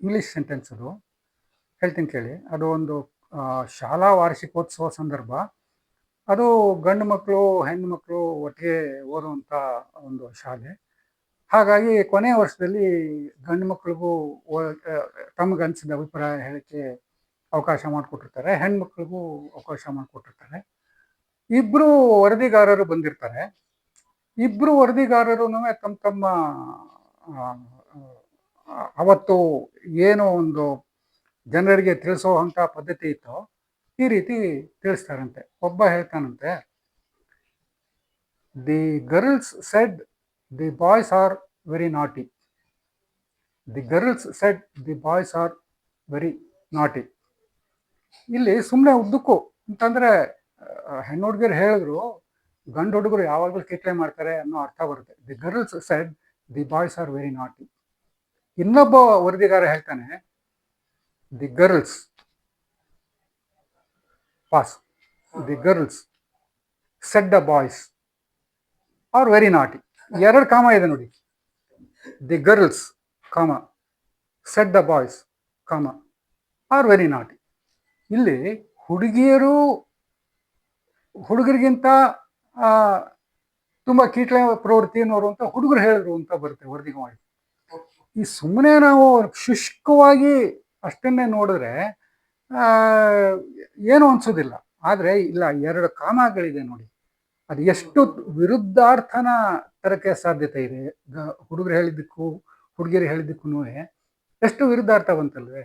English sentence ಅದು. ಹೇಳ್ತೀನಿ ಕೇಳಿ. ಅದು ಒಂದು ಶಾಲಾ ವಾರ್ಷಿಕೋತ್ಸವ ಸಂದರ್ಭ. ಅದು ಗಂಡು ಮಕ್ಕಳು ಹೆಣ್ಣು ಮಕ್ಕಳು ಒಟ್ಟಿಗೆ ಓದುವಂಥ ಒಂದು ಶಾಲೆ. ಹಾಗಾಗಿ ಕೊನೆಯ ವರ್ಷದಲ್ಲಿ ಗಂಡು ಮಕ್ಕಳಿಗೂ ತಮಗನ್ಸಿದ ಅಭಿಪ್ರಾಯ ಹೇಳಕ್ಕೆ ಅವಕಾಶ ಮಾಡಿಕೊಟ್ಟಿರ್ತಾರೆ. ಹೆಣ್ಮಕ್ಳಿಗೂ ಅವಕಾಶ ಮಾಡಿಕೊಟ್ಟಿರ್ತಾರೆ. ಇಬ್ಬರು ವರದಿಗಾರರು ಬಂದಿರ್ತಾರೆ. ಇಬ್ಬರು ವರದಿಗಾರರು ತಮ್ಮ ತಮ್ಮ ಅವತ್ತು ಏನು ಒಂದು ಜನರಿಗೆ ತಿಳಿಸೋ ಅಂತ ಪದ್ಧತಿ ಇತ್ತು, ಈ ರೀತಿ ತಿಳಿಸ್ತಾರಂತೆ. ಒಬ್ಬ ಹೇಳ್ತಾನಂತೆ the girls said the boys are very naughty the girls said the boys are very naughty ಇಲ್ಲಿ ಸುಮ್ಮನೆ ಉದ್ದಕ್ಕೂ, ಅಂತಂದ್ರೆ ಹೆಣ್ಣು ಹುಡುಗರು ಹೇಳಿದ್ರು, ಗಂಡು ಹುಡುಗರು ಯಾವಾಗಲೂ ಕಿಟ್ಲೆ ಮಾಡ್ತಾರೆ ಅನ್ನೋ ಅರ್ಥ ಬರುತ್ತೆ. The girls said the boys are very naughty ಇನ್ನೊಬ್ಬ ವರದಿಗಾರ ಹೇಳ್ತಾನೆ the girls pass the girls said the boys are very naughty ಎರಡು ಕಾಮ ಇದೆ ನೋಡಿ. The girls comma said the boys comma are very naughty ಇಲ್ಲಿ ಹುಡುಗಿಯರು, ಹುಡುಗರಿಗಿಂತ ತುಂಬ ಕೀಟ್ಲೆ ಪ್ರವೃತ್ತಿ ಅನ್ನೋರು ಅಂತ ಹುಡುಗರು ಹೇಳಿದ್ರು ಅಂತ ಬರುತ್ತೆ ವರದಿ ಮಾಡಿ ಈ ಸುಮ್ಮನೆ ನಾವು ಶುಷ್ಕವಾಗಿ ಅಷ್ಟನ್ನೇ ನೋಡಿದ್ರೆ ಏನು ಅನ್ಸೋದಿಲ್ಲ. ಆದರೆ ಇಲ್ಲ, ಎರಡು ಕಾಮಗಳಿದೆ ನೋಡಿ. ಅದು ಎಷ್ಟು ವಿರುದ್ಧಾರ್ಥನ ತರಕ್ಕೆ ಸಾಧ್ಯತೆ ಇದೆ. ಹುಡುಗರು ಹೇಳಿದ್ದಕ್ಕೂ, ಹುಡುಗಿಯರು ಹೇಳಿದ್ದಕ್ಕೂ ಎಷ್ಟು ವಿರುದ್ಧಾರ್ಥ ಬಂತಲ್ವೇ?